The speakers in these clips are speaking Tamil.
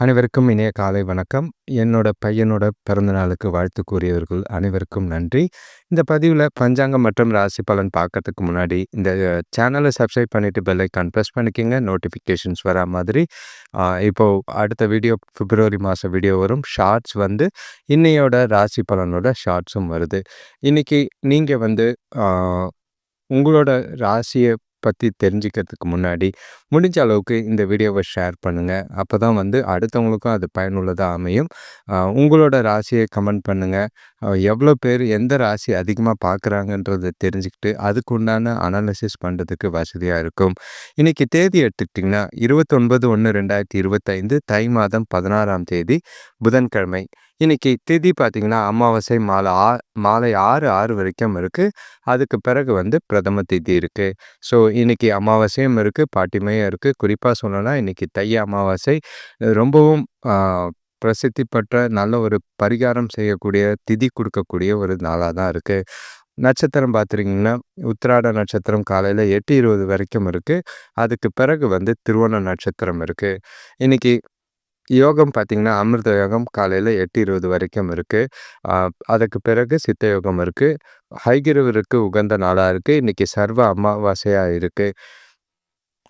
அனைவருக்கும் இணைய காலை வணக்கம். என்னோட பையனோட பிறந்த நாளுக்கு வாழ்த்து கூறியவர்கள் அனைவருக்கும் நன்றி. இந்த பதிவில் பஞ்சாங்கம் மற்றும் ராசி பலன் பார்க்கறதுக்கு முன்னாடி இந்த சேனலை சப்ஸ்கிரைப் பண்ணிவிட்டு பெல்லைக்கான் ப்ரெஸ் பண்ணிக்கோங்க. நோட்டிஃபிகேஷன்ஸ் வரா மாதிரி. இப்போது அடுத்த வீடியோ பிப்ரவரி மாதம் வீடியோ வரும். ஷார்ட்ஸ் வந்து இன்னையோட ராசி பலனோட ஷார்ட்ஸும் வருது. இன்றைக்கி நீங்கள் வந்து உங்களோட ராசியை பற்றி தெரிஞ்சுக்கிறதுக்கு முன்னாடி முடிஞ்ச அளவுக்கு இந்த வீடியோவை ஷேர் பண்ணுங்கள் அப்போ தான் வந்து அடுத்தவங்களுக்கும் அது பயனுள்ளதாக அமையும். உங்களோட ராசியை கமெண்ட் பண்ணுங்கள் எவ்வளோ பேர் எந்த ராசி அதிகமாக பார்க்குறாங்கன்றதை தெரிஞ்சுக்கிட்டு அதுக்கு உண்டான அனாலிசிஸ் பண்ணுறதுக்கு வசதியாக இருக்கும். இன்றைக்கி தேதி எடுத்துக்கிட்டிங்கன்னா இருபத்தொன்பது ஒன்று ரெண்டாயிரத்தி இருபத்தைந்து தை மாதம் பதினாறாம் தேதி புதன்கிழமை. இன்றைக்கி திதி பார்த்திங்கன்னா அமாவாசை மாலை ஆ மாலை ஆறு ஆறு வரைக்கும் இருக்குது அதுக்கு பிறகு வந்து பிரதம திதி இருக்குது ஸோ இன்றைக்கி அமாவாசையும் இருக்குது பாட்டிமையும் இருக்குது குறிப்பாக சொல்லணும்னா இன்றைக்கி தை அமாவாசை ரொம்பவும் பிரசித்தி பெற்ற நல்ல ஒரு பரிகாரம் செய்யக்கூடிய திதி கொடுக்கக்கூடிய ஒரு நாளாக தான் இருக்குது நட்சத்திரம் பார்த்துருக்கீங்கன்னா உத்திராட நட்சத்திரம் காலையில் எட்டு இருபது வரைக்கும் இருக்குது அதுக்கு பிறகு வந்து திருவோண நட்சத்திரம் இருக்குது இன்றைக்கி யோகம் பார்த்திங்கன்னா அமிர்த யோகம் காலையில் எட்டு இருபது வரைக்கும் இருக்குது அதுக்கு பிறகு சித்த யோகம் இருக்குது ஹைகிரவருக்கு உகந்த நாளாக இருக்குது இன்றைக்கி சர்வ அமாவாசையாக இருக்குது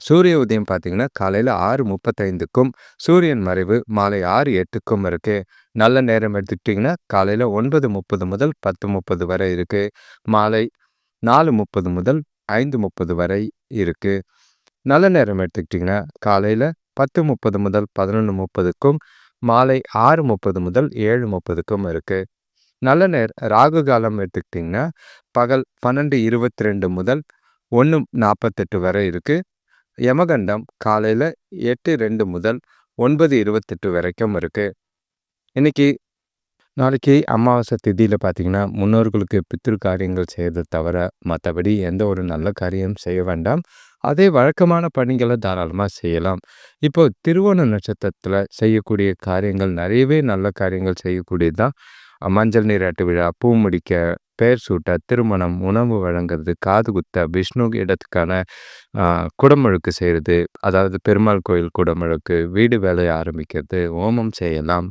சூரிய உதயம் பார்த்திங்கன்னா காலையில் ஆறு முப்பத்தைந்துக்கும் சூரியன் மறைவு மாலை ஆறு எட்டுக்கும் இருக்குது நல்ல நேரம் எடுத்துக்கிட்டிங்கன்னா காலையில் ஒன்பது முப்பது முதல் பத்து முப்பது வரை இருக்குது மாலை நாலு முப்பது முதல் ஐந்து முப்பது வரை இருக்குது நல்ல நேரம் எடுத்துக்கிட்டிங்கன்னா காலையில் பத்து முப்பது முதல் பதினொன்று முப்பதுக்கும் மாலை ஆறு முப்பது முதல் ஏழு முப்பதுக்கும் இருக்குது நல்ல நேர் ராகு காலம் எடுத்துக்கிட்டிங்கன்னா பகல் பன்னெண்டு இருபத்தி ரெண்டு முதல் ஒன்று நாற்பத்தெட்டு வரை இருக்குது யமகண்டம் காலையில் எட்டு ரெண்டு முதல் ஒன்பது இருபத்தெட்டு வரைக்கும் இருக்குது இன்றைக்கி நாளைக்கு அமாவாசை திதியில் பார்த்தீங்கன்னா முன்னோர்களுக்கு பித்திரு காரியங்கள் செய்யறதை தவிர மற்றபடி எந்த ஒரு நல்ல காரியம் செய்ய வேண்டாம். அதே வழக்கமான பணிகளை தாராளமாக செய்யலாம். இப்போ திருவோண நட்சத்திரத்தில் செய்யக்கூடிய காரியங்கள் நிறையவே நல்ல காரியங்கள் செய்யக்கூடியது தான் மஞ்சள் நீராட்டு விழா பூ முடிக்க பெயர் சூட்ட திருமணம் உணவு வழங்குறது காது குத்த விஷ்ணு இடத்துக்கான குடமுழுக்கு செய்கிறது அதாவது பெருமாள் கோயில் குடமுழுக்கு வீடு வேலையை ஆரம்பிக்கிறது ஓமம் செய்யலாம்.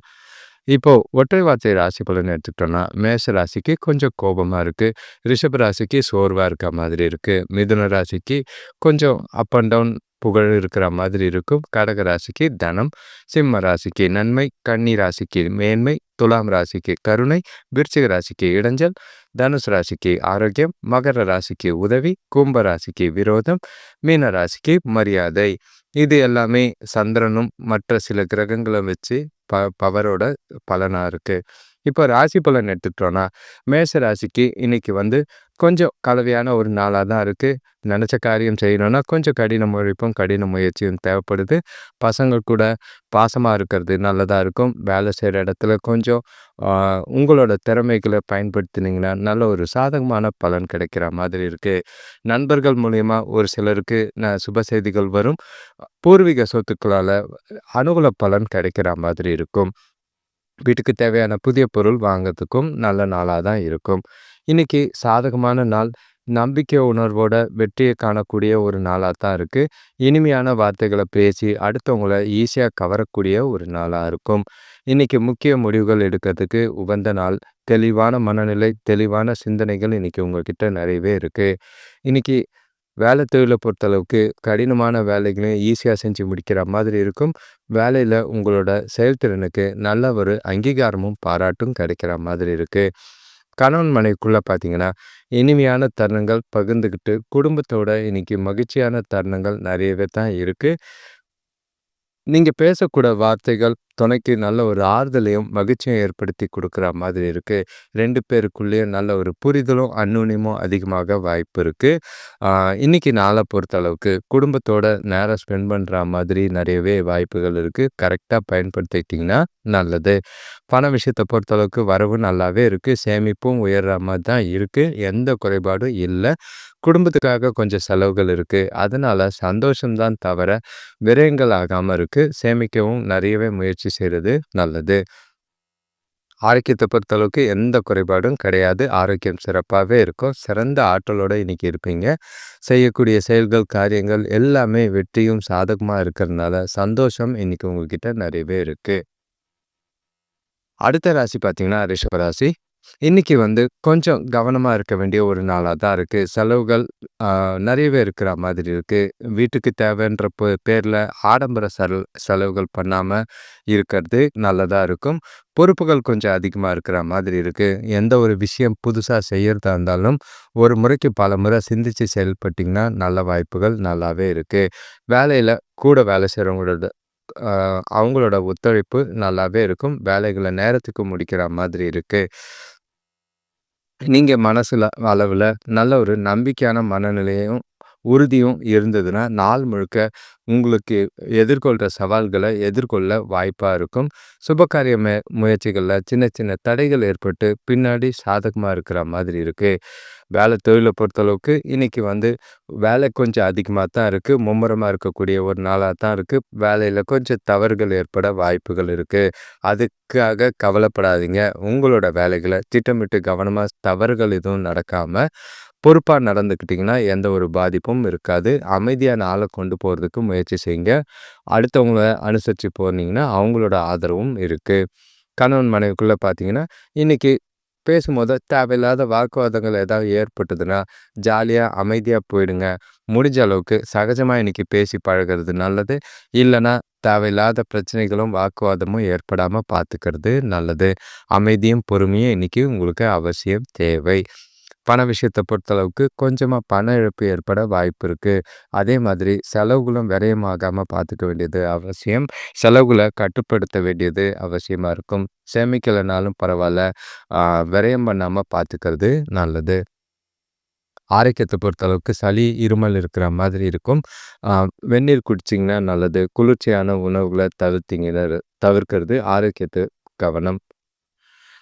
இப்போது ஒற்றை வார்த்தை ராசி பலன் எடுத்துக்கிட்டோன்னா மேஷ ராசிக்கு கொஞ்சம் கோபமாக இருக்குது ரிஷப ராசிக்கு சோர்வாக இருக்க மாதிரி இருக்குது மிதுன ராசிக்கு கொஞ்சம் அப் அண்ட் டவுன் புகழ் இருக்கிற மாதிரி இருக்கும். கடக ராசிக்கு தனம் சிம்ம ராசிக்கு நன்மை கன்னி ராசிக்கு மேன்மை துலாம் ராசிக்கு கருணை விருச்சிக ராசிக்கு இடைஞ்சல் தனுசு ராசிக்கு ஆரோக்கியம் மகர ராசிக்கு உதவி கும்ப ராசிக்கு விரோதம் மீன ராசிக்கு மரியாதை. இது எல்லாமே சந்திரனும் மற்ற சில கிரகங்களை வச்சு ப பவரோட பலனாக இருக்குது இப்போ ராசி பலன் எடுத்துக்கிட்டோன்னா மேச ராசிக்கு இன்னைக்கு வந்து கொஞ்சம் கலவையான ஒரு நாளாக தான் இருக்குது நினச்ச காரியம் செய்யணும்னா கொஞ்சம் கடின உழைப்பும் கடின முயற்சியும் தேவைப்படுது. பசங்க கூட பாசமாக இருக்கிறது நல்லதாக இருக்கும். வேலை செய்கிற இடத்துல கொஞ்சம் உங்களோட திறமைகளை பயன்படுத்தினீங்கன்னா நல்ல ஒரு சாதகமான பலன் கிடைக்கிற மாதிரி இருக்குது நண்பர்கள் மூலயமா ஒரு சிலருக்கு ந சுப செய்திகள் வரும். பூர்வீக சொத்துக்களால் அனுகூல பலன் கிடைக்கிற மாதிரி இருக்கும். வீட்டுக்கு தேவையான புதிய பொருள் வாங்கிறதுக்கும் நல்ல நாளாக தான் இருக்கும். இன்றைக்கி சாதகமான நாள். நம்பிக்கை உணர்வோட வெற்றியை காணக்கூடிய ஒரு நாளாக தான் இருக்குது இனிமையான வார்த்தைகளை பேசி அடுத்தவங்களை ஈஸியாக கவரக்கூடிய ஒரு நாளாக இருக்கும். இன்றைக்கி முக்கிய முடிவுகள் எடுக்கிறதுக்கு உகந்த நாள். தெளிவான மனநிலை தெளிவான சிந்தனைகள் இன்றைக்கி உங்கள்கிட்ட நிறையவே இருக்குது இன்றைக்கி வேலை தொழிலை பொறுத்தளவுக்கு கடினமான வேலைகளையும் ஈஸியாக செஞ்சு முடிக்கிற மாதிரி இருக்கும். வேலையில் உங்களோட செயல்திறனுக்கு நல்ல ஒரு அங்கீகாரமும் பாராட்டும் கிடைக்கிற மாதிரி இருக்குது கணவன் மனைவிக்குள்ளே பார்த்தீங்கன்னா இனிமையான தருணங்கள் பகிர்ந்துக்கிட்டு குடும்பத்தோட இன்றைக்கி மகிழ்ச்சியான தருணங்கள் நிறையவே தான் இருக்குது நீங்கள் பேசக்கூட வார்த்தைகள் துணைக்கு நல்ல ஒரு ஆறுதலையும் மகிழ்ச்சியும் ஏற்படுத்தி கொடுக்குற மாதிரி இருக்குது ரெண்டு பேருக்குள்ளேயும் நல்ல ஒரு புரிதலும் அந்நுண்ணியமும் அதிகமாக வாய்ப்பு இருக்குது இன்றைக்கி நாளை பொறுத்தளவுக்கு குடும்பத்தோட நேரம் ஸ்பெண்ட் பண்ணுற மாதிரி நிறையவே வாய்ப்புகள் இருக்குது கரெக்டாக பயன்படுத்திக்கிட்டிங்கன்னா நல்லது. பண விஷயத்தை பொறுத்தளவுக்கு வரவு நல்லாவே இருக்குது சேமிப்பும் உயர்ற மாதிரி தான் இருக்குது எந்த குறைபாடும் இல்லை. குடும்பத்துக்காக கொஞ்சம் செலவுகள் இருக்குது அதனால் சந்தோஷம்தான் தவிர விரயங்கள் ஆகாமல் இருக்குது சேமிக்கவும் நிறையவே முயற்சி செய்கிறது நல்லது. ஆரோக்கியத்தை பொறுத்தளவுக்கு எந்த குறைபாடும் கிடையாது. ஆரோக்கியம் சிறப்பாகவே இருக்கும். சிறந்த ஆற்றலோடு இன்றைக்கி இருப்பீங்க. செய்யக்கூடிய செயல்கள் காரியங்கள் எல்லாமே வெற்றியும் சாதகமாக இருக்கிறதுனால சந்தோஷம் இன்றைக்கி உங்ககிட்ட நிறையவே இருக்குது அடுத்த ராசி பார்த்திங்கன்னா ரிஷபராசி இன்னைக்கு வந்து கொஞ்சம் கவனமாக இருக்க வேண்டிய ஒரு நாளாக தான் இருக்குது செலவுகள் நிறையவே இருக்கிற மாதிரி இருக்குது வீட்டுக்கு தேவைன்ற பேரில் ஆடம்பர செல் செலவுகள் பண்ணாமல் இருக்கிறது நல்லதாக இருக்கும். பொறுப்புகள் கொஞ்சம் அதிகமாக இருக்கிற மாதிரி இருக்குது எந்த ஒரு விஷயம் புதுசாக செய்கிறதா இருந்தாலும் ஒரு முறைக்கு பல முறை சிந்தித்து செயல்பட்டிங்கன்னா நல்ல வாய்ப்புகள் நல்லாவே இருக்குது வேலையில் கூட வேலை செய்கிறவங்களோட அவங்களோட ஒத்துழைப்பு நல்லாவே இருக்கும். வேலைகளை நேரத்துக்கு முடிக்கிற மாதிரி இருக்குது நீங்கள் மனசில் அளவில் நல்ல ஒரு நம்பிக்கையான மனநிலையும் உறுதியும் இருந்ததுன்னா நாள் முழுக்க உங்களுக்கு எதிர்கொள்கிற சவால்களை எதிர்கொள்ள வாய்ப்பாக இருக்கும். சுபகாரிய முயற்சிகளில் சின்ன சின்ன தடைகள் ஏற்பட்டு பின்னாடி சாதகமாக இருக்கிற மாதிரி இருக்குது வேலை தொழிலை பொறுத்தளவுக்கு இன்றைக்கி வந்து வேலை கொஞ்சம் அதிகமாக தான் இருக்குது மும்முரமாக இருக்கக்கூடிய ஒரு நாளாக தான் இருக்குது வேலையில் கொஞ்சம் தவறுகள் ஏற்பட வாய்ப்புகள் இருக்குது அதுக்காக கவலைப்படாதீங்க. உங்களோட வேலைகளை திட்டமிட்டு கவனமாக தவறுகள் எதுவும் நடக்காமல் பொறுப்பாக நடந்துக்கிட்டிங்கன்னா எந்த ஒரு பாதிப்பும் இருக்காது. அமைதியாக நாளை கொண்டு போகிறதுக்கு முயற்சி செய்யுங்க. அடுத்தவங்கள அனுசரித்து போனீங்கன்னா அவங்களோட ஆதரவும் இருக்குது கணவன் மனைவிக்குள்ளே பார்த்தீங்கன்னா இன்றைக்கி பேசும்போது தேவையில்லாத வாக்குவாதங்கள் ஏதாவது ஏற்பட்டதுன்னா ஜாலியாக அமைதியாக போயிடுங்க. முடிஞ்ச அளவுக்கு சகஜமாக இன்றைக்கி பேசி பழகிறது நல்லது. இல்லைன்னா தேவையில்லாத பிரச்சனைகளும் வாக்குவாதமும் ஏற்படாமல் பார்த்துக்கிறது நல்லது. அமைதியும் பொறுமையும் இன்றைக்கி உங்களுக்கு அவசியம் தேவை. பண விஷயத்தை பொறுத்தளவுக்கு கொஞ்சமாக பண இழப்பு ஏற்பட வாய்ப்பு இருக்குது அதே மாதிரி செலவுகளும் விரயமாகாமல் பார்த்துக்க வேண்டியது அவசியம். செலவுகளை கட்டுப்படுத்த வேண்டியது அவசியமாக இருக்கும். சேமிக்கலைனாலும் பரவாயில்ல விரயம் பண்ணாமல் பார்த்துக்கிறது நல்லது. ஆரோக்கியத்தை பொறுத்தளவுக்கு சளி இருமல் இருக்கிற மாதிரி இருக்கும். வெந்நீர் குடிச்சிங்கன்னா நல்லது. குளிர்ச்சியான உணவுகளை தவிர்த்திங்கன்னா தவிர்க்கிறது ஆரோக்கியத்து கவனம்.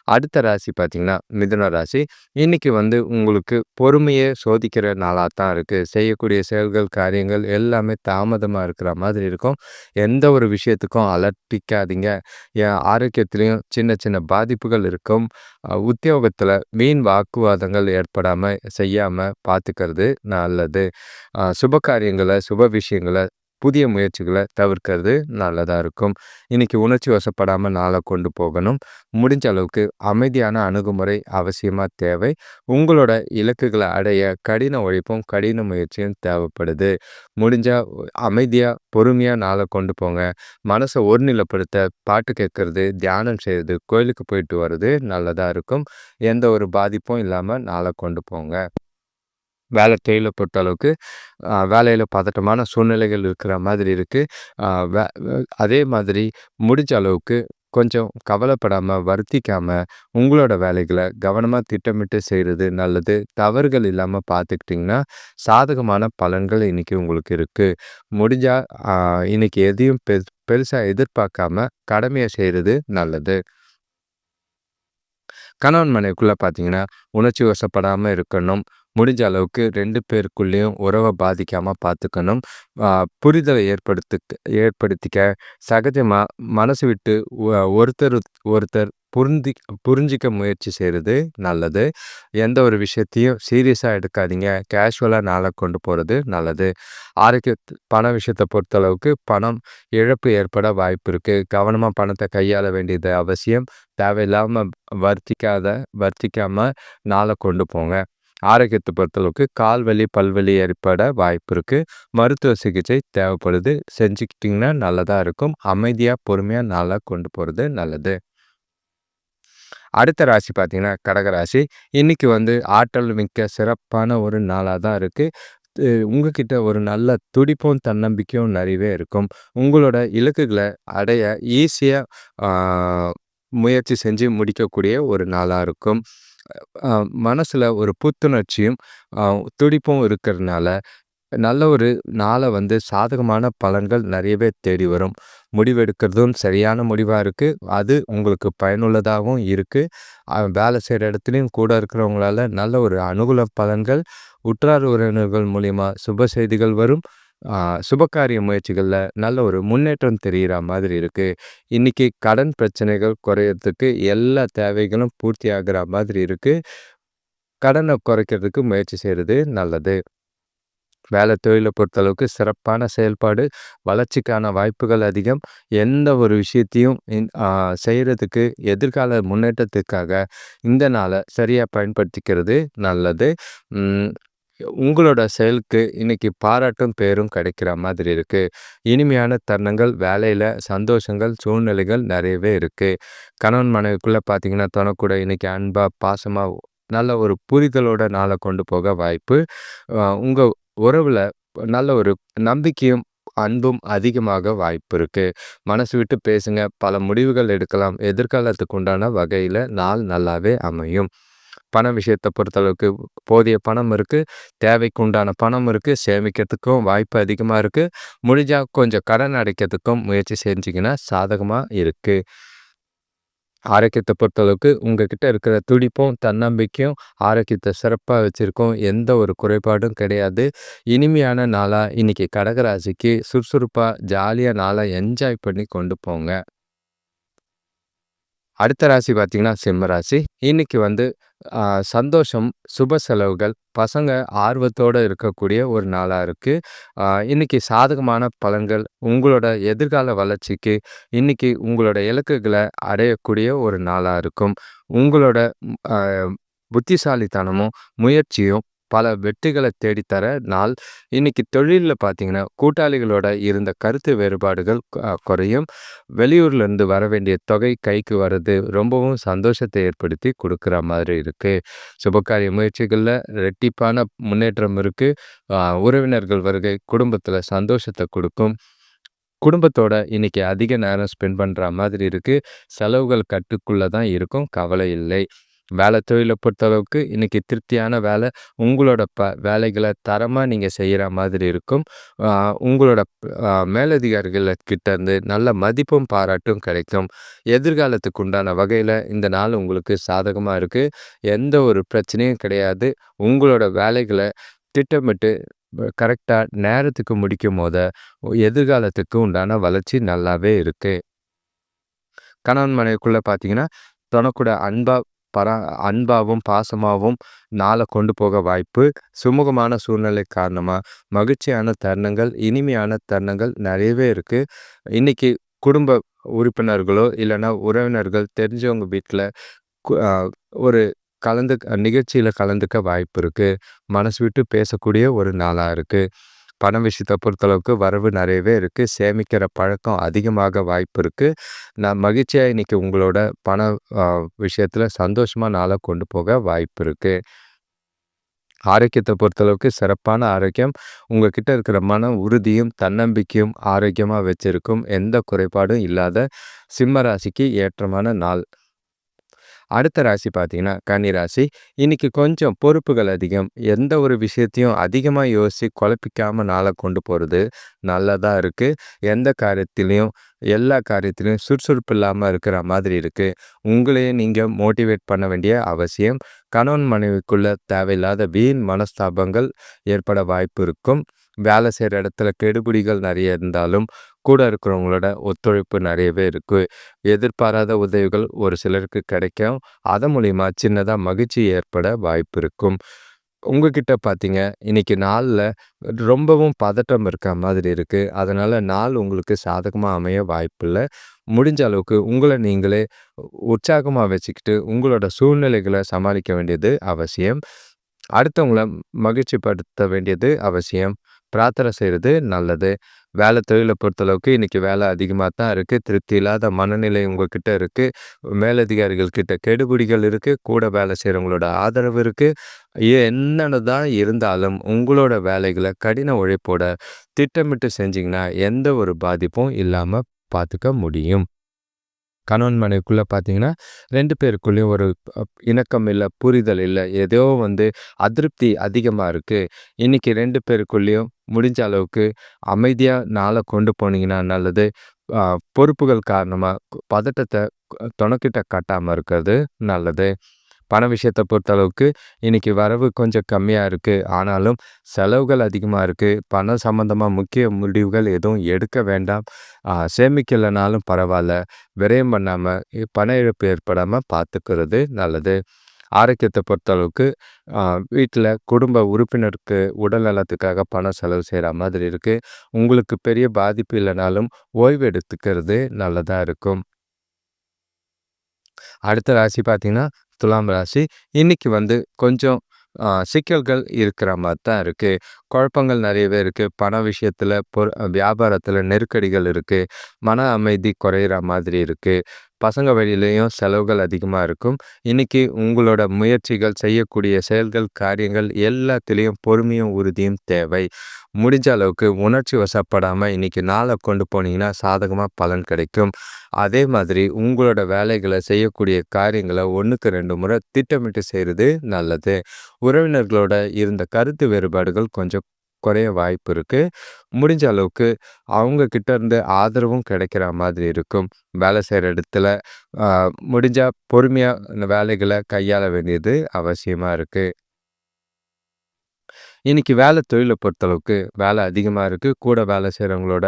அடுத்த ராசி பார்த்தீங்கன்னா மிதுன ராசி. இன்னைக்கு வந்து உங்களுக்கு பொறுமையை சோதிக்கிற நாளாக தான் இருக்குது செய்யக்கூடிய செயல்கள் காரியங்கள் எல்லாமே தாமதமாக இருக்கிற மாதிரி இருக்கும். எந்த ஒரு விஷயத்துக்கும் அலட்டிக்காதீங்க. என் ஆரோக்கியத்துலேயும் சின்ன சின்ன பாதிப்புகள் இருக்கும். உத்தியோகத்தில் வீண் வாக்குவாதங்கள் ஏற்படாமல் செய்யாமல் பார்த்துக்கிறது நல்லது. சுப காரியங்களை சுப விஷயங்களை புதிய முயற்சிகளை தவிர்க்கிறது நல்லதாக இருக்கும். இன்றைக்கி உணர்ச்சி வசப்படாமல் நாளை கொண்டு போகணும். முடிஞ்ச அளவுக்கு அமைதியான அணுகுமுறை அவசியமாக தேவை. உங்களோட இலக்குகளை அடைய கடின உழைப்பும் கடின முயற்சியும் தேவைப்படுது. முடிஞ்சால் அமைதியாக பொறுமையாக நாளை கொண்டு போங்க. மனசை ஒருநிலைப்படுத்த பாட்டு கேட்கறது தியானம் செய்கிறது கோயிலுக்கு போயிட்டு வர்றது நல்லதாக இருக்கும். எந்த ஒரு பாதிப்பும் இல்லாமல் நாளை கொண்டு போங்க. வேலை தேயிலை பொறுத்த அளவுக்கு வேலையில் பதட்டமான சூழ்நிலைகள் இருக்கிற மாதிரி இருக்குது வே அதே மாதிரி முடிஞ்ச அளவுக்கு கொஞ்சம் கவலைப்படாமல் வருத்திக்காமல் உங்களோட வேலைகளை கவனமாக திட்டமிட்டு செய்கிறது நல்லது. தவறுகள் இல்லாமல் பார்த்துக்கிட்டிங்கன்னா சாதகமான பலன்கள் இன்றைக்கி உங்களுக்கு இருக்குது முடிஞ்சால் இன்றைக்கி எதையும் பெ பெருசாக எதிர்பார்க்காம கடமையை செய்கிறது நல்லது. கணவன் மனைவிக்குள்ளே பார்த்தீங்கன்னா உணர்ச்சி வசப்படாமல் இருக்கணும். முடிஞ்ச அளவுக்கு ரெண்டு பேருக்குள்ளேயும் உறவை பாதிக்காமல் பார்த்துக்கணும் புரிதலை ஏற்படுத்து ஏற்படுத்திக்க சகஜமாக மனசு விட்டு ஒருத்தர் ஒருத்தர் புரிந்தி புரிஞ்சிக்க முயற்சி செய்கிறது நல்லது. எந்த ஒரு விஷயத்தையும் சீரியஸாக எடுக்காதீங்க. கேஷுவலாக நாளை கொண்டு போகிறது நல்லது. ஆரோக்கிய பண விஷயத்தை பொறுத்தளவுக்கு பணம் இழப்பு ஏற்பட வாய்ப்பு இருக்குது கவனமாக பணத்தை கையாள வேண்டியது அவசியம். தேவையில்லாமல் வர்த்திக்காத வர்த்திக்காமல் நாளை கொண்டு போங்க. ஆரோக்கியத்தை பொறுத்தளவுக்கு கால் வலி பல்வலி ஏற்பட வாய்ப்பு இருக்குது மருத்துவ சிகிச்சை தேவைப்படுது. செஞ்சுக்கிட்டிங்கன்னா நல்லதாக இருக்கும். அமைதியாக பொறுமையாக நல்லா கொண்டு போகிறது நல்லது. அடுத்த ராசி பார்த்தீங்கன்னா கடகராசி இன்றைக்கி வந்து ஆற்றல் மிக்க சிறப்பான ஒரு நாளாக தான் இருக்குது உங்ககிட்ட ஒரு நல்ல துடிப்பும் தன்னம்பிக்கையும் நிறையவே இருக்கும். உங்களோட இலக்குகளை அடைய ஈஸியாக முயற்சி செஞ்சு முடிக்கக்கூடிய ஒரு நாளாக இருக்கும். மனசில் ஒரு புத்துணர்ச்சியும் துடிப்பும் இருக்கிறதுனால நல்ல ஒரு நாளை வந்து சாதகமான பலன்கள் நிறையவே தேடி வரும். முடிவெடுக்கிறதும் சரியான முடிவாக இருக்குது அது உங்களுக்கு பயனுள்ளதாகவும் இருக்குது வேலை செய்கிற இடத்துலையும் கூட இருக்கிறவங்களால நல்ல ஒரு அனுகூல பலன்கள் உற்றார் உறவினர்கள் மூலிமா சுப செய்திகள் வரும். சுபகாரிய முயற்சிகளில் நல்ல ஒரு முன்னேற்றம் தெரிகிற மாதிரி இருக்குது இன்றைக்கி கடன் பிரச்சனைகள் குறையிறதுக்கு எல்லா தேவைகளும் பூர்த்தி ஆகிற மாதிரி இருக்குது கடனை குறைக்கிறதுக்கு முயற்சி செய்கிறது நல்லது. வேலை தொழிலை பொறுத்தளவுக்கு சிறப்பான செயல்பாடு வளர்ச்சிக்கான வாய்ப்புகள் அதிகம். எந்த ஒரு விஷயத்தையும் செய்கிறதுக்கு எதிர்கால முன்னேற்றத்துக்காக இந்த நாளை சரியாக பயன்படுத்திக்கிறது நல்லது. உங்களோட செயலுக்கு இன்னைக்கு பாராட்டும் பேரும் கிடைக்கிற மாதிரி இருக்குது இனிமையான தருணங்கள் வேலையில் சந்தோஷங்கள் சூழ்நிலைகள் நிறையவே இருக்குது கணவன் மனைவிக்குள்ளே பார்த்தீங்கன்னா தனக்கூட இன்னைக்கு அன்பாக பாசமாக நல்ல ஒரு புரிதலோட நாளை கொண்டு போக வாய்ப்பு உங்கள் உறவில் நல்ல ஒரு நம்பிக்கையும் அன்பும் அதிகமாக வாய்ப்பு இருக்குது மனசு விட்டு பேசுங்க. பல முடிவுகள் எடுக்கலாம். எதிர்காலத்துக்கு உண்டான வகையில் நாள் நல்லாவே அமையும். பண விஷயத்தை பொறுத்தளவுக்கு போதிய பணம் இருக்குது தேவைக்கு உண்டான பணம் இருக்குது சேமிக்கிறதுக்கும் வாய்ப்பு அதிகமாக இருக்குது முடிஞ்சால் கொஞ்சம் கடன் அடைக்கிறதுக்கும் முயற்சி செஞ்சிங்கன்னா சாதகமாக இருக்குது ஆரோக்கியத்தை பொறுத்தளவுக்கு உங்ககிட்ட இருக்கிற துடிப்பும் தன்னம்பிக்கையும் ஆரோக்கியத்தை சிறப்பாக வச்சுருக்கோம். எந்த ஒரு குறைபாடும் கிடையாது. இனிமையான நாளாக இன்றைக்கி கடகராசிக்கு சுறுசுறுப்பாக ஜாலியாக நாளாக என்ஜாய் பண்ணி கொண்டு போங்க. அடுத்த ராசி பார்த்திங்கன்னா சிம்ம ராசி. இன்னைக்கு வந்து சந்தோஷம் சுப செலவுகள் பசங்க ஆர்வத்தோடு இருக்கக்கூடிய ஒரு நாளாக இருக்குது இன்னைக்கு சாதகமான பலன்கள் உங்களோட எதிர்கால வளர்ச்சிக்கு இன்னைக்கு உங்களோட இலக்குகளை அடையக்கூடிய ஒரு நாளாக இருக்கும். உங்களோட புத்திசாலித்தனமும் முயற்சியும் பல வெற்றிகளை தேடித்தர நாள். இன்னைக்கு தொழிலில் பார்த்தீங்கன்னா கூட்டாளிகளோட இருந்த கருத்து வேறுபாடுகள் குறையும். வெளியூர்லேருந்து வர வேண்டிய தொகை கைக்கு வர்றது ரொம்பவும் சந்தோஷத்தை ஏற்படுத்தி கொடுக்குற மாதிரி இருக்குது சுபகாரிய முயற்சிகளில் ரெட்டிப்பான முன்னேற்றம் இருக்குது உறவினர்கள் வருகை குடும்பத்தில் சந்தோஷத்தை கொடுக்கும். குடும்பத்தோட இன்னைக்கு அதிக நேரம் ஸ்பெண்ட் பண்ணுற மாதிரி இருக்குது செலவுகள் கட்டுக்குள்ளே தான் இருக்கும். கவலை இல்லை. வேலை தொழிலை பொறுத்தளவுக்கு இன்றைக்கி திருப்தியான வேலை உங்களோட ப வேலைகளை தரமாக நீங்கள் செய்கிற மாதிரி இருக்கும். உங்களோட மேலதிகாரிகள் கிட்டேருந்து நல்ல மதிப்பும் பாராட்டும் கிடைக்கும். எதிர்காலத்துக்கு உண்டான வகையில் இந்த நாள் உங்களுக்கு சாதகமாக இருக்குது எந்த ஒரு பிரச்சனையும் கிடையாது. உங்களோட வேலைகளை திட்டமிட்டு கரெக்டாக நேரத்துக்கு முடிக்கும் போத எதிர்காலத்துக்கு உண்டான வளர்ச்சி நல்லாவே இருக்குது கணவன் மனைவிக்குள்ளே பார்த்தீங்கன்னா தனக்கூட அன்பாக பரா அன்பாகவும் பாசமாகவும் நாளை கொண்டு போக வாய்ப்பு சுமூகமான சூழ்நிலை காரணமாக மகிழ்ச்சியான தருணங்கள் இனிமையான தருணங்கள் நிறையவே இருக்குது இன்றைக்கி குடும்ப உறுப்பினர்களோ இல்லைன்னா உறவினர்கள் தெரிஞ்சவங்க வீட்டில் ஒரு கலந்து நிகழ்ச்சியில் கலந்துக்க வாய்ப்பு இருக்குது மனசு விட்டு பேசக்கூடிய ஒரு நாளாக இருக்குது பண விஷயத்தை பொறுத்தளவுக்கு வரவு நிறையவே இருக்குது சேமிக்கிற பழக்கம் அதிகமாக வாய்ப்பு இருக்குது நான் மகிழ்ச்சியாக இன்றைக்கி உங்களோட பண விஷயத்தில் சந்தோஷமாக நாளாக கொண்டு போக வாய்ப்பு இருக்குது ஆரோக்கியத்தை பொறுத்தளவுக்கு சிறப்பான ஆரோக்கியம். உங்ககிட்ட இருக்கிற மன உறுதியும் தன்னம்பிக்கையும் ஆரோக்கியமாக வச்சுருக்கும். எந்த குறைபாடும் இல்லாத சிம்ம ராசிக்கு ஏற்றமான நாள். அடுத்த ராசி பார்த்தீங்கன்னா கன்னி ராசி. இன்னைக்கு கொஞ்சம் பொறுப்புகள் அதிகம். எந்த ஒரு விஷயத்தையும் அதிகமாக யோசித்து குழப்பிக்காமல் நாளை கொண்டு போகிறது நல்லதாக இருக்குது எந்த காரியத்திலையும் எல்லா காரியத்திலையும் சுறுசுறுப்பு இல்லாமல் இருக்கிற மாதிரி இருக்குது உங்களையே நீங்கள் மோட்டிவேட் பண்ண வேண்டிய அவசியம். கணவன் மனைவிக்குள்ளே தேவையில்லாத வீண் மனஸ்தாபங்கள் ஏற்பட வாய்ப்பு இருக்கும். வேலை செய்கிற இடத்துல கெடுபிடிகள் நிறைய இருந்தாலும் கூட இருக்கிறவங்களோட ஒத்துழைப்பு நிறையவே இருக்குது எதிர்பாராத உதவிகள் ஒரு சிலருக்கு கிடைக்கும். அதன் மூலிமா சின்னதாக மகிழ்ச்சி ஏற்பட வாய்ப்பு இருக்கும். உங்ககிட்ட பார்த்தீங்க இன்னைக்கு நாளில் ரொம்பவும் பதட்டம் இருக்க மாதிரி இருக்குது அதனால் நாள் உங்களுக்கு சாதகமாக அமைய வாய்ப்பில்லை முடிஞ்ச அளவுக்கு உங்களை நீங்களே உற்சாகமாக வச்சுக்கிட்டு உங்களோட சூழ்நிலைகளை சமாளிக்க வேண்டியது அவசியம். அடுத்தவங்களை மகிழ்ச்சிப்படுத்த வேண்டியது அவசியம். பிரார்த்தனை செய்கிறது நல்லது. வேலை தொழிலை பொறுத்தளவுக்கு இன்றைக்கி வேலை அதிகமாக தான் இருக்குது திருப்தி இல்லாத மனநிலை உங்கள்கிட்ட இருக்குது மேலதிகாரிகள் கிட்ட கெடுபிடிகள் இருக்குது கூட வேலை செய்கிறவங்களோட ஆதரவு இருக்குது என்னென்ன தான் இருந்தாலும் உங்களோட வேலைகளை கடின உழைப்போட திட்டமிட்டு செஞ்சிங்கன்னா எந்த ஒரு பாதிப்பும் இல்லாமல் பார்த்துக்க முடியும். கணவன் மனைவிக்குள்ளே பார்த்தீங்கன்னா ரெண்டு பேருக்குள்ளேயும் ஒரு இணக்கம் இல்லை புரிதல் இல்லை. ஏதோ வந்து அதிருப்தி அதிகமாக இருக்குது இன்றைக்கி ரெண்டு பேருக்குள்ளேயும் முடிஞ்ச அளவுக்கு அமைதியாக நாளை கொண்டு போனீங்கன்னா நல்லது. பொறுப்புகள் காரணமாக பதட்டத்தை துணக்கிட்ட காட்டாமல் இருக்கிறது நல்லது. பண விஷயத்தை பொறுத்தளவுக்கு இன்னைக்கு வரவு கொஞ்சம் கம்மியாக இருக்குது ஆனாலும் செலவுகள் அதிகமாக இருக்குது பணம் சம்மந்தமாக முக்கிய முடிவுகள் எதுவும் எடுக்க வேண்டாம். சேமிக்கலைனாலும் பரவாயில்ல. விரயம் பண்ணாமல் பண இழப்பு ஏற்படாமல் பார்த்துக்கிறது நல்லது. ஆரோக்கியத்தை பொறுத்தளவுக்கு வீட்டில் குடும்ப உறுப்பினருக்கு உடல் நலத்துக்காக பணம் செலவு செய்கிற மாதிரி இருக்குது உங்களுக்கு பெரிய பாதிப்பு இல்லைனாலும் ஓய்வு எடுத்துக்கிறது நல்லதாக இருக்கும். அடுத்த ராசி பார்த்தீங்கன்னா துலாம் ராசி இன்னைக்கு வந்து கொஞ்சம் சிக்கல்கள் இருக்கிற மாதிரி தான் இருக்குது குழப்பங்கள் நிறையவே இருக்குது பண விஷயத்தில் பொ வியாபாரத்தில் நெருக்கடிகள் இருக்குது மன அமைதி குறையிற மாதிரி இருக்குது பசங்க வழியிலையும் செலவுகள் அதிகமாக இருக்கும். இன்றைக்கி உங்களோட முயற்சிகள் செய்யக்கூடிய செயல்கள் காரியங்கள் எல்லாத்துலேயும் பொறுமையும் உறுதியும் தேவை. முடிஞ்ச அளவுக்கு உணர்ச்சி வசப்படாமல் இன்றைக்கி நாளை கொண்டு போனீங்கன்னா சாதகமாக பலன் கிடைக்கும். அதே மாதிரி உங்களோட வேலைகளை செய்யக்கூடிய காரியங்களை ஒன்றுக்கு ரெண்டு முறை திட்டமிட்டு செய்கிறது நல்லது. உறவினர்களோட இருந்த கருத்து வேறுபாடுகள் கொஞ்சம் குறைய வாய்ப்பு இருக்குது முடிஞ்ச அளவுக்கு அவங்க கிட்டேருந்து ஆதரவும் கிடைக்கிற மாதிரி இருக்கும். வேலை செய்கிற இடத்துல முடிஞ்சால் பொறுமையாக இந்த வேலைகளை கையாள வேண்டியது அவசியமாக இருக்குது இன்றைக்கி வேலை தொழிலை பொறுத்தளவுக்கு வேலை அதிகமாக இருக்குது கூட வேலை செய்கிறவங்களோட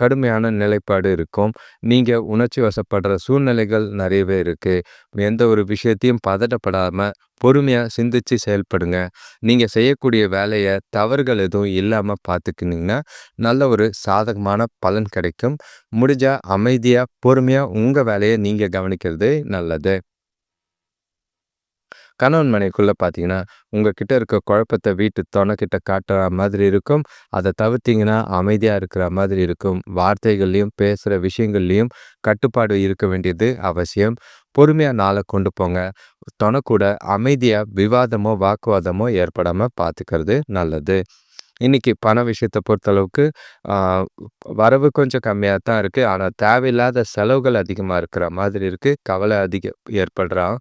கடுமையான நிலைப்பாடு இருக்கும். நீங்கள் உணர்ச்சி வசப்படுற சூழ்நிலைகள் நிறையவே இருக்குது எந்த ஒரு விஷயத்தையும் பதட்டப்படாமல் பொறுமையாக சிந்தித்து செயல்படுங்க. நீங்கள் செய்யக்கூடிய வேலையை தவறுகள் எதுவும் இல்லாமல் பார்த்துக்கினீங்கன்னா நல்ல ஒரு சாதகமான பலன் கிடைக்கும். முடிஞ்சால் அமைதியாக பொறுமையாக உங்கள் வேலையை நீங்கள் கவனிக்கிறது நல்லது. கணவன் மனைக்குள்ளே பார்த்தீங்கன்னா உங்ககிட்ட இருக்க குழப்பத்தை வீட்டு துணைக்கிட்ட காட்டுற மாதிரி இருக்கும். அதை தவிர்த்திங்கன்னா அமைதியாக இருக்கிற மாதிரி இருக்கும். வார்த்தைகள்லையும் பேசுகிற விஷயங்கள்லையும் கட்டுப்பாடு இருக்க வேண்டியது அவசியம். பொறுமையாக நாளை கொண்டு போங்க. துணை கூட அமைதியாக விவாதமோ வாக்குவாதமோ ஏற்படாமல் பார்த்துக்கிறது நல்லது. இன்றைக்கி பண விஷயத்தை பொறுத்தளவுக்கு வரவு கொஞ்சம் கம்மியாக தான் இருக்குது ஆனால் தேவையில்லாத செலவுகள் அதிகமாக இருக்கிற மாதிரி இருக்குது கவலை அதிக ஏற்படுறான்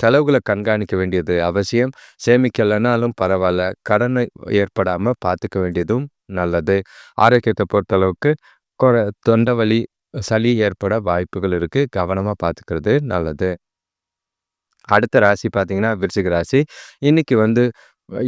செலவுகளை கண்காணிக்க வேண்டியது அவசியம். சேமிக்கலைனாலும் பரவாயில்ல. கடனை ஏற்படாமல் பார்த்துக்க வேண்டியதும் நல்லது. ஆரோக்கியத்தை பொறுத்தளவுக்கு குறை தொண்டை வலி சளி ஏற்பட வாய்ப்புகள் இருக்குது கவனமாக பார்த்துக்கிறது நல்லது. அடுத்த ராசி பார்த்தீங்கன்னா விருச்சிக ராசி. இன்றைக்கி வந்து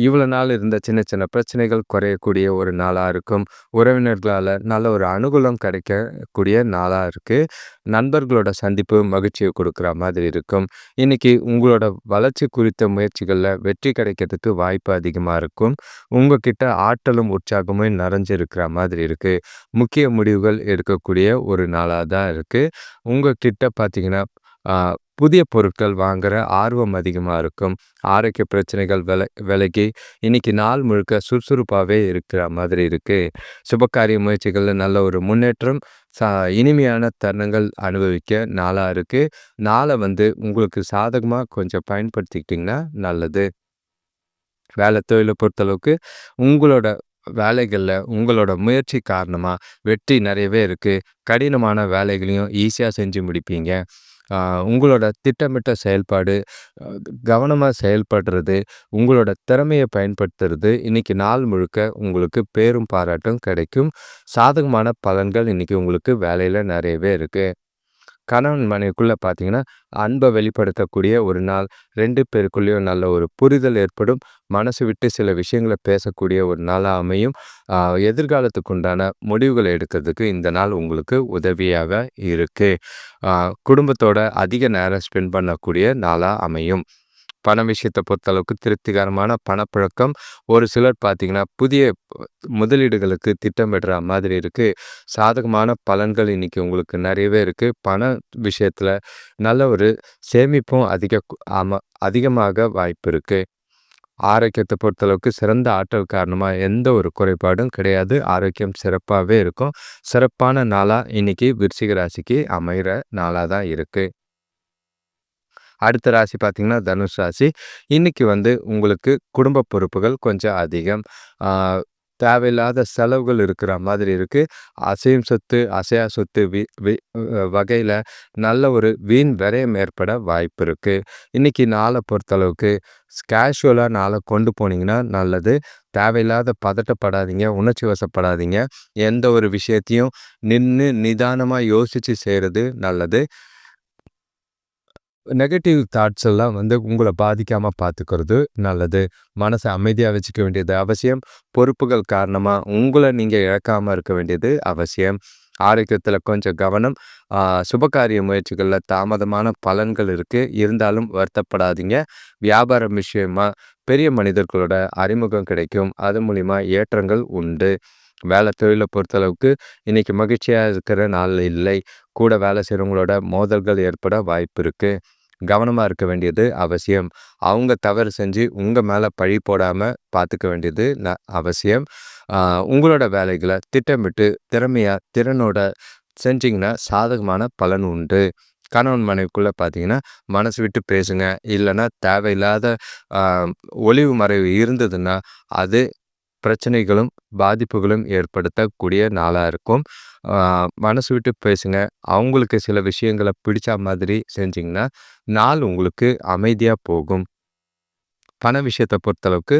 இவ்வளோ நாள் இருந்த சின்ன சின்ன பிரச்சனைகள் குறையக்கூடிய ஒரு நாளாக இருக்கும். உறவினர்களால் நல்ல ஒரு அனுகூலம் கிடைக்கக்கூடிய நாளாக இருக்குது நண்பர்களோட சந்திப்பு மகிழ்ச்சியை கொடுக்குற மாதிரி இருக்கும். இன்றைக்கி உங்களோட வளர்ச்சி குறித்த முயற்சிகளில் வெற்றி கிடைக்கிறதுக்கு வாய்ப்பு அதிகமாக இருக்கும். உங்ககிட்ட ஆற்றலும் உற்சாகமும் நிறைஞ்சிருக்கிற மாதிரி இருக்குது முக்கிய முடிவுகள் எடுக்கக்கூடிய ஒரு நாளாக தான் இருக்குது உங்ககிட்ட பார்த்தீங்கன்னா புதிய பொருட்கள் வாங்குற ஆர்வம் அதிகமாக இருக்கும். ஆரோக்கிய பிரச்சனைகள் வில விலகி இன்னைக்கு நாள் முழுக்க சுறுசுறுப்பாகவே இருக்கிற மாதிரி இருக்குது சுபகாரிய முயற்சிகளில் நல்ல ஒரு முன்னேற்றம் சா இனிமையான தருணங்கள் அனுபவிக்க நாளாக இருக்குது நாளை வந்து உங்களுக்கு சாதகமாக கொஞ்சம் பயன்படுத்திக்கிட்டிங்கன்னா நல்லது. வேலை தொழிலை பொறுத்தளவுக்கு உங்களோட வேலைகளில் உங்களோட முயற்சி காரணமாக வெற்றி நிறையவே இருக்குது கடினமான வேலைகளையும் ஈஸியாக செஞ்சு முடிப்பீங்க. உங்களோட திட்டமிட்ட செயல்பாடு கவனமாக செயல்படுறது உங்களோட திறமையை பயன்படுத்துறது இன்றைக்கி நாள் முழுக்க உங்களுக்கு பேரும் பாராட்டும் கிடைக்கும். சாதகமான பலன்கள் இன்றைக்கி உங்களுக்கு வேலையில் நிறையவே இருக்குது கணவன் மனைவிக்குள்ளே பார்த்தீங்கன்னா அன்பை வெளிப்படுத்தக்கூடிய ஒரு நாள் ரெண்டு பேருக்குள்ளேயும் நல்ல ஒரு புரிதல் ஏற்படும். மனசு விட்டு சில விஷயங்களை பேசக்கூடிய ஒரு நாளாக அமையும். எதிர்காலத்துக்கு உண்டான முடிவுகளை எடுக்கிறதுக்கு இந்த நாள் உங்களுக்கு உதவியாக இருக்குது குடும்பத்தோட அதிக நேரம் ஸ்பெண்ட் பண்ணக்கூடிய நாளாக அமையும். பண விஷயத்தை பொறுத்தளவுக்கு திருப்திகரமான பணப்புழக்கம். ஒரு சிலர் பார்த்திங்கன்னா புதிய முதலீடுகளுக்கு திட்டமிடுற மாதிரி இருக்குது சாதகமான பலன்கள் இன்றைக்கி உங்களுக்கு நிறையவே இருக்குது பண விஷயத்தில் நல்ல ஒரு சேமிப்பும் அதிக ஆமாம் அதிகமாக வாய்ப்பு இருக்குது ஆரோக்கியத்தை பொறுத்தளவுக்கு சிறந்த ஆற்றல் காரணமாக எந்த ஒரு குறைபாடும் கிடையாது. ஆரோக்கியம் சிறப்பாகவே இருக்கும். சிறப்பான நாளாக இன்றைக்கி விருச்சிக ராசிக்கு அமைகிற நாளாக தான் இருக்குது அடுத்த ராசி பார்த்திங்கன்னா தனுஷ் ராசி. இன்றைக்கி வந்து உங்களுக்கு குடும்ப பொறுப்புகள் கொஞ்சம் அதிகம். தேவையில்லாத செலவுகள் இருக்கிற மாதிரி இருக்குது அசையும் சொத்து அசையா சொத்து வி வி வகையில் நல்ல ஒரு வீண் விரயம் ஏற்பட வாய்ப்பு இருக்குது இன்றைக்கி நாளை பொறுத்தளவுக்கு கேஷுவலாக நாளை கொண்டு போனீங்கன்னா நல்லது. தேவையில்லாத பதட்டப்படாதீங்க உணர்ச்சி வசப்படாதீங்க. எந்த ஒரு விஷயத்தையும் நின்று நிதானமாக யோசித்து செய்கிறது நல்லது. நெகட்டிவ் தாட்ஸ் எல்லாம் வந்து உங்களை பாதிக்காமல் பார்த்துக்கிறது நல்லது. மனசை அமைதியாக வச்சுக்க வேண்டியது அவசியம். பொறுப்புகள் காரணமாக உங்களை நீங்கள் இழக்காமல் இருக்க வேண்டியது அவசியம். ஆரோக்கியத்தில் கொஞ்சம் கவனம். சுபகாரிய முயற்சிகளில் தாமதமான பலன்கள் இருக்குது இருந்தாலும் வருத்தப்படாதீங்க. வியாபாரம் விஷயமா பெரிய மனிதர்களோட அறிமுகம் கிடைக்கும். அது மூலிமா ஏற்றங்கள் உண்டு. வேலை தொழிலை பொறுத்தளவுக்கு இன்றைக்கி மகிழ்ச்சியாக இருக்கிற நாள் இல்லை. கூட வேலை செய்கிறவங்களோட மோதல்கள் ஏற்பட வாய்ப்பு இருக்குது கவனமாக இருக்க வேண்டியது அவசியம். அவங்க தவறு செஞ்சு உங்கள் மேலே பழி போடாமல் பார்த்துக்க வேண்டியது ந அவசியம். உங்களோட வேலைகளை திட்டமிட்டு, திறமையாக திறனோட செஞ்சிங்கன்னா சாதகமான பலன் உண்டு. கணவன் மனைவிக்குள்ளே பார்த்தீங்கன்னா, மனசு விட்டு பேசுங்க. இல்லைன்னா தேவையில்லாத ஒளிவு மறைவு இருந்ததுன்னா, அது பிரச்சனைகளும், பாதிப்புகளும் ஏற்படுத்தக்கூடிய நாளாக இருக்கும். மனசு விட்டு பேசுங்க. அவங்களுக்கு சில விஷயங்கள பிடிச்சா மாதிரி செஞ்சிங்கன்னா நாள் உங்களுக்கு அமைதியாக போகும். பண விஷயத்தை பொறுத்தளவுக்கு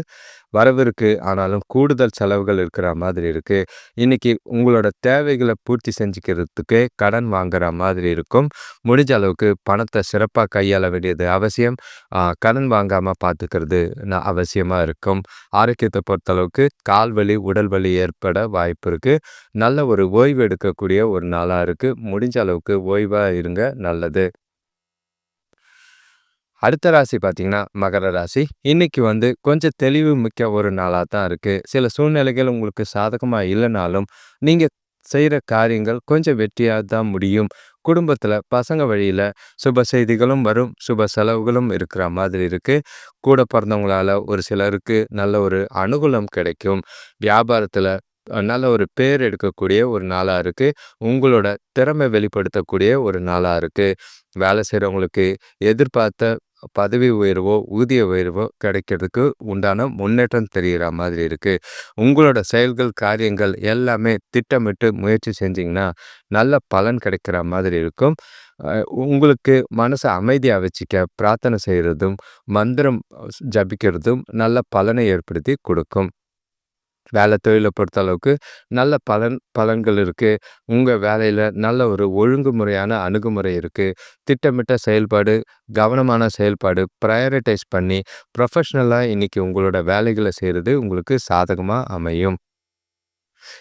வரவு இருக்குது ஆனாலும் கூடுதல் செலவுகள் இருக்கிற மாதிரி இருக்குது இன்றைக்கி உங்களோட தேவைகளை பூர்த்தி செஞ்சுக்கிறதுக்கு கடன் வாங்குற மாதிரி இருக்கும். முடிஞ்ச அளவுக்கு பணத்தை சிறப்பாக கையாள வேண்டியது அவசியம். கடன் வாங்காமல் பார்த்துக்கிறது நான் அவசியமாக இருக்கும். ஆரோக்கியத்தை பொறுத்தளவுக்கு கால் வலி, உடல் வலி ஏற்பட வாய்ப்பு இருக்குது நல்ல ஒரு ஓய்வு எடுக்கக்கூடிய ஒரு நாளாக இருக்குது முடிஞ்ச அளவுக்கு ஓய்வாக இருங்க நல்லது. அடுத்த ராசி பார்த்தீங்கன்னா, மகர ராசி. இன்னைக்கு வந்து கொஞ்சம் தெளிவு மிக்க ஒரு நாளாக தான் இருக்குது சில சூழ்நிலைகள் உங்களுக்கு சாதகமாக இல்லைனாலும் நீங்கள் செய்கிற காரியங்கள் கொஞ்சம் வெற்றியாக தான் முடியும். குடும்பத்தில் பசங்க வழியில் சுப செய்திகளும் வரும். சுப செலவுகளும் இருக்கிற மாதிரி இருக்குது கூட பிறந்தவங்களால ஒரு சிலருக்கு நல்ல ஒரு அனுகூலம் கிடைக்கும். வியாபாரத்தில் நல்ல ஒரு பேர் எடுக்கக்கூடிய ஒரு நாளாக இருக்குது உங்களோட திறமை வெளிப்படுத்தக்கூடிய ஒரு நாளாக இருக்குது வேலை செய்கிறவங்களுக்கு எதிர்பார்த்த பதவி உயர்வோ, ஊதிய உயர்வோ கிடைக்கிறதுக்கு உண்டான முன்னேற்றம் தெரிகிற மாதிரி இருக்குது உங்களோட செயல்கள், காரியங்கள் எல்லாமே திட்டமிட்டு முயற்சி செஞ்சிங்கன்னா நல்ல பலன் கிடைக்கிற மாதிரி இருக்கும். உங்களுக்கு மனசை அமைதியாக வச்சுக்க பிரார்த்தனை செய்கிறதும் மந்திரம் ஜபிக்கிறதும் நல்ல பலனை ஏற்படுத்தி கொடுக்கும் வேலை தொழிலை பொறுத்த அளவுக்கு நல்ல பலன் பலன்கள் இருக்குது உங்கள் வேலையில் நல்ல ஒரு ஒழுங்குமுறையான அணுகுமுறை இருக்குது திட்டமிட்ட செயல்பாடு, கவனமான செயல்பாடு, ப்ரையாரிட்டைஸ் பண்ணி ப்ரொஃபஷ்னலாக இன்றைக்கி உங்களோட வேலைகளை செய்கிறது உங்களுக்கு சாதகமாக அமையும்.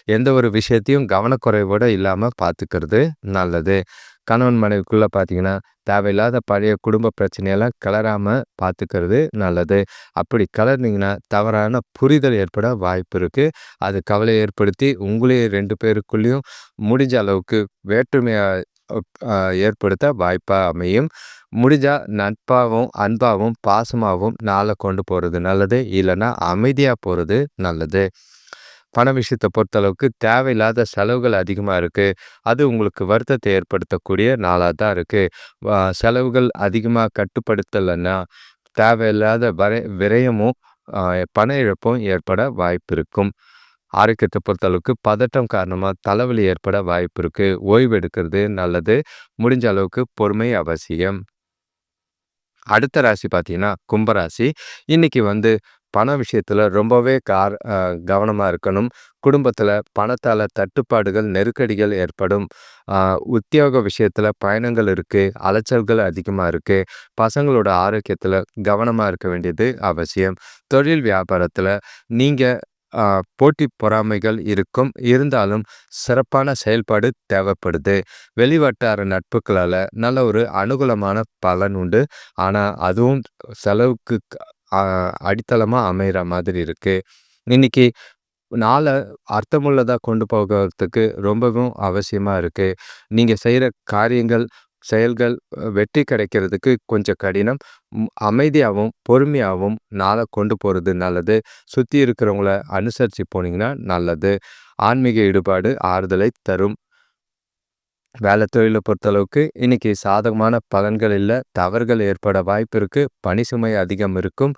எந்த ஒரு விஷயத்தையும் கவனக்குறைவோடு இல்லாமல் பார்த்துக்கிறது நல்லது. கணவன் மனைவிக்குள்ளே பார்த்தீங்கன்னா, தேவையில்லாத பழைய குடும்ப பிரச்சனையெல்லாம் கலராமல் பார்த்துக்கிறது நல்லது. அப்படி கலர்னிங்கன்னா தவறான புரிதல் ஏற்பட வாய்ப்பு இருக்குது அது கவலை ஏற்படுத்தி உங்களையும் ரெண்டு பேருக்குள்ளேயும் முடிஞ்ச அளவுக்கு வேற்றுமையை ஏற்படுத்த வாய்ப்பாக அமையும். முடிஞ்சால் நட்பாகவும் அன்பாகவும் பாசமாகவும் நாளை கொண்டு போகிறது நல்லது. இல்லைன்னா அமைதியாக போகிறது நல்லது. பண விஷயத்தை பொறுத்தளவுக்கு தேவையில்லாத செலவுகள் அதிகமாக இருக்குது அது உங்களுக்கு வருத்தத்தை ஏற்படுத்தக்கூடிய நாளாக தான் இருக்குது செலவுகள் அதிகமாக கட்டுப்படுத்தலைன்னா தேவையில்லாத வரை விரயமும், பண இழப்பும் ஏற்பட வாய்ப்பு இருக்கும். ஆரோக்கியத்தை பொறுத்தளவுக்கு பதட்டம் காரணமாக தலைவலி ஏற்பட வாய்ப்பு இருக்குது ஓய்வு எடுக்கிறது நல்லது. முடிஞ்ச அளவுக்கு பொறுமை அவசியம். அடுத்த ராசி பார்த்தீங்கன்னா, கும்பராசி. இன்னைக்கு வந்து பண விஷயத்தில் ரொம்பவே கார் கவனமாக இருக்கணும். குடும்பத்தில் பணத்தால் தட்டுப்பாடுகள், நெருக்கடிகள் ஏற்படும். உத்தியோக விஷயத்தில் பயணங்கள் இருக்குது அலைச்சல்கள் அதிகமாக இருக்குது பசங்களோட ஆரோக்கியத்தில் கவனமாக இருக்க வேண்டியது அவசியம். தொழில் வியாபாரத்தில் நீங்கள் போட்டி பொறாமைகள் இருக்கும். இருந்தாலும் சிறப்பான செயல்பாடு தேவைப்படுது. வெளிவட்டார நட்புகளால் நல்ல ஒரு அனுகூலமான பலன் உண்டு. ஆனால் அதுவும் செலவுக்கு அடித்தளமாக அமைகிற மாதிரி இருக்குது இன்னைக்கு நாளை அர்த்தமுள்ளதாக கொண்டு போகிறதுக்கு ரொம்பவும் அவசியமாக இருக்குது நீங்கள் செய்கிற காரியங்கள், செயல்கள் வெற்றி கிடைக்கிறதுக்கு கொஞ்சம் கடினம். அமைதியாகவும் பொறுமையாகவும் நாளை கொண்டு போகிறது நல்லது. சுற்றி இருக்கிறவங்கள அனுசரித்து போனீங்கன்னா நல்லது. ஆன்மீக ஈடுபாடு ஆறுதலை தரும். வேலை தொழிலை பொறுத்தளவுக்கு இன்னைக்கு சாதகமான பலன்கள் இல்லை தவறுகள் ஏற்பட வாய்ப்பு இருக்குது பணி சுமை அதிகம் இருக்கும்.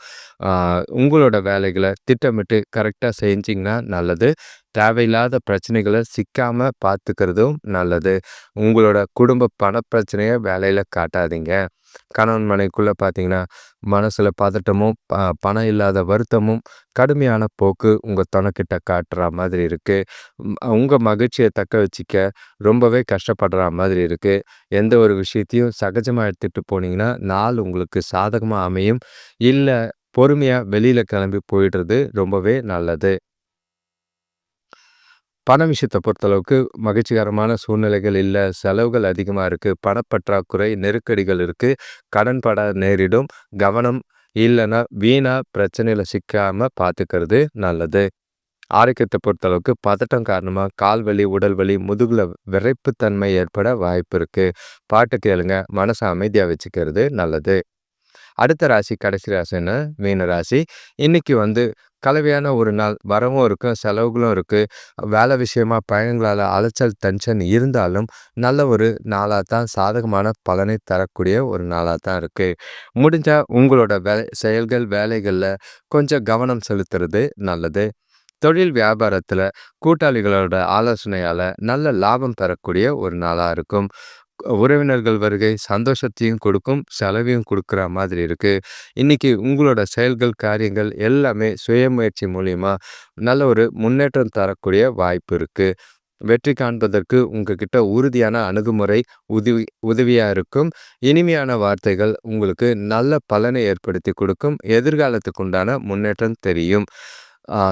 உங்களோட வேலைகளை திட்டமிட்டு கரெக்டாக செஞ்சிங்கன்னா நல்லது. தேவையில்லாத பிரச்சனைகளை சிக்காமல் பார்த்துக்கிறதும் நல்லது. உங்களோட குடும்ப பண பிரச்சனையை வேலையில் காட்டாதீங்க. கணவன் மனைக்குள்ளே பார்த்தீங்கன்னா மனசில் பதட்டமும் ப பணம் இல்லாத வருத்தமும் கடுமையான போக்கு உங்கள் தொணக்கிட்ட காட்டுற மாதிரி இருக்குது உங்கள் மகிழ்ச்சியை தக்க வச்சிக்க ரொம்பவே கஷ்டப்படுற மாதிரி இருக்குது எந்த ஒரு விஷயத்தையும் சகஜமாக எடுத்துகிட்டு போனீங்கன்னா நாள் உங்களுக்கு சாதகமாக அமையும். இல்லை பொறுமையாக வெளியில் கிளம்பி போயிடுறது ரொம்பவே நல்லது. பண விஷயத்தை பொறுத்தளவுக்கு மகிழ்ச்சிகரமான சூழ்நிலைகள் இல்லை செலவுகள் அதிகமாக இருக்குது பணப்பற்றாக்குறை நெருக்கடிகள் இருக்குது கடன் பட நேரிடும் கவனம் இல்லைன்னா வீணாக பிரச்சனையில் சிக்காமல் பார்த்துக்கிறது நல்லது. ஆரோக்கியத்தை பொறுத்தளவுக்கு பதட்டம் காரணமாக கால் வலி உடல் வலி முதுகில் விரைப்புத்தன்மை ஏற்பட வாய்ப்பு இருக்குது பாட்டு கேளுங்க மனசை அமைதியாக வச்சுக்கிறது நல்லது. அடுத்த ராசி கடைசி ராசின்னு மீன ராசி. இன்னைக்கு வந்து கலவையான ஒரு நாள். வரவும் இருக்கும் செலவுகளும் இருக்குது வேலை விஷயமா பயணங்களால் அலைச்சல் டென்ஷன் இருந்தாலும் நல்ல ஒரு நாளாக தான் சாதகமான பலனை தரக்கூடிய ஒரு நாளாக தான் இருக்குது முடிஞ்சால் உங்களோட வே செயல்கள் வேலைகளில் கொஞ்சம் கவனம் செலுத்துறது நல்லது. தொழில் வியாபாரத்தில் கூட்டாளிகளோட ஆலோசனையால் நல்ல லாபம் பெறக்கூடிய ஒரு நாளாக இருக்கும். உறவினர்கள் வருகை சந்தோஷத்தையும் கொடுக்கும் செலவையும் கொடுக்குற மாதிரி இருக்குது இன்றைக்கி உங்களோட செயல்கள் காரியங்கள் எல்லாமே சுய முயற்சி மூலிமா நல்ல ஒரு முன்னேற்றம் தரக்கூடிய வாய்ப்பு இருக்குது வெற்றி காண்பதற்கு உங்ககிட்ட உறுதியான அணுகுமுறை உதவி உதவியாக இருக்கும். இனிமையான வார்த்தைகள் உங்களுக்கு நல்ல பலனை ஏற்படுத்தி கொடுக்கும். எதிர்காலத்துக்கு உண்டான முன்னேற்றம் தெரியும்.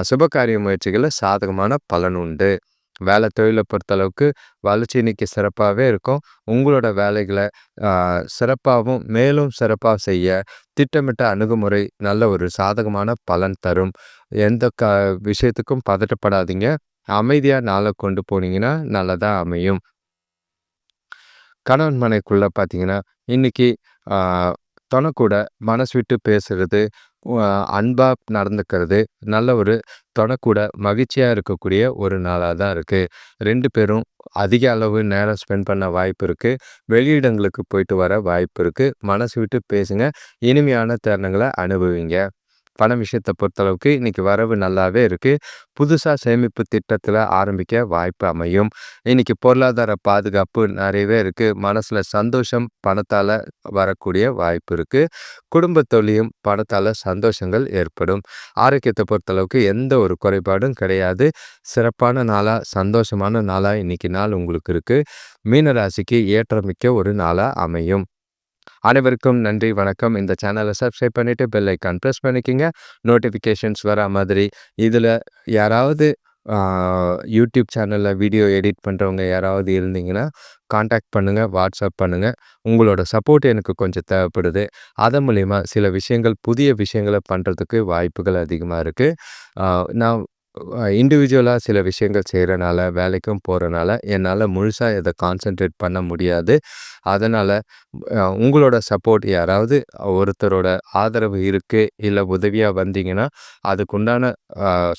சுபகாரிய முயற்சிகளில் சாதகமான பலன் உண்டு. வேலை தொழிலை பொறுத்தளவுக்கு வளர்ச்சி இன்னைக்கு சிறப்பாகவே இருக்கும். உங்களோட வேலைகளை சிறப்பாகவும் மேலும் சிறப்பாக செய்ய திட்டமிட்ட அணுகுமுறை நல்ல ஒரு சாதகமான பலன் தரும். எந்த க விஷயத்துக்கும் பதட்டப்படாதீங்க. அமைதியாக நாளை கொண்டு போனீங்கன்னா நல்லதாக அமையும். கணவன் மனைக்குள்ளே பார்த்தீங்கன்னா இன்னைக்கு தொணக்கூட மனசு விட்டு பேசுறது அன்பாக நடந்துக்கிறது. நல்ல ஒரு தொடக்கூட மகிழ்ச்சியாக இருக்கக்கூடிய ஒரு நாளாக தான் இருக்குது ரெண்டு பேரும் அதிக அளவு நேரம் ஸ்பெண்ட் பண்ண வாய்ப்பு இருக்குது வெளியிடங்களுக்கு போயிட்டு வர வாய்ப்பு இருக்குது மனசு விட்டு பேசுங்க. இனிமையான தருணங்களை அனுபவிங்க. பண விஷயத்தை பொறுத்தளவுக்கு இன்றைக்கி வரவு நல்லாவே இருக்குது புதுசாக சேமிப்பு திட்டத்தில் ஆரம்பிக்க வாய்ப்பு அமையும். இன்றைக்கி பொருளாதார பாதுகாப்பு நிறையவே இருக்குது மனசில் சந்தோஷம் பணத்தால் வரக்கூடிய வாய்ப்பு இருக்குது குடும்ப தொழிலும் பணத்தால் சந்தோஷங்கள் ஏற்படும். ஆரோக்கியத்தை பொறுத்தளவுக்கு எந்த ஒரு குறைபாடும் கிடையாது. சிறப்பான நாளாக சந்தோஷமான நாளாக இன்றைக்கி நாள் உங்களுக்கு இருக்குது மீனராசிக்கு ஏற்றமிக்க ஒரு நாளாக அமையும். அனைவருக்கும் நன்றி வணக்கம். இந்த சேனலை சப்ஸ்கிரைப் பண்ணிவிட்டு பெல் ஐக்கான் ப்ரெஸ் பண்ணிக்கோங்க. நோட்டிஃபிகேஷன்ஸ் வர மாதிரி இதில் யாராவது யூடியூப் சேனலில் வீடியோ எடிட் பண்ணுறவங்க யாராவது இருந்தீங்கன்னா காண்டாக்ட் பண்ணுங்கள் வாட்ஸ்அப் பண்ணுங்கள் உங்களோட சப்போர்ட் எனக்கு கொஞ்சம் தேவைப்படுது. அதன் மூலிமா சில விஷயங்கள் புதிய விஷயங்களை பண்ணுறதுக்கு வாய்ப்புகள் அதிகமாக இருக்குது நான் இண்டிவிஜுவலாக சில விஷயங்கள் செய்கிறனால வேலைக்கும் போகிறனால என்னால் முழுசாக இதை கான்சென்ட்ரேட் பண்ண முடியாது. அதனால் உங்களோட சப்போர்ட் யாராவது ஒருத்தரோட ஆதரவு இருக்குது இல்லை உதவியாக வந்தீங்கன்னா அதுக்குண்டான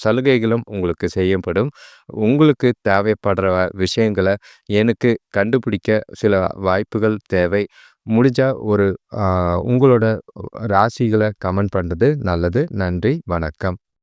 சலுகைகளும் உங்களுக்கு செய்யப்படும். உங்களுக்கு தேவைப்படுற விஷயங்களை எனக்கு கண்டுபிடிக்க சில வாய்ப்புகள் தேவை. முடிஞ்சால் ஒரு உங்களோட ராசிகளை கமெண்ட் பண்ணுறது நல்லது. நன்றி வணக்கம்.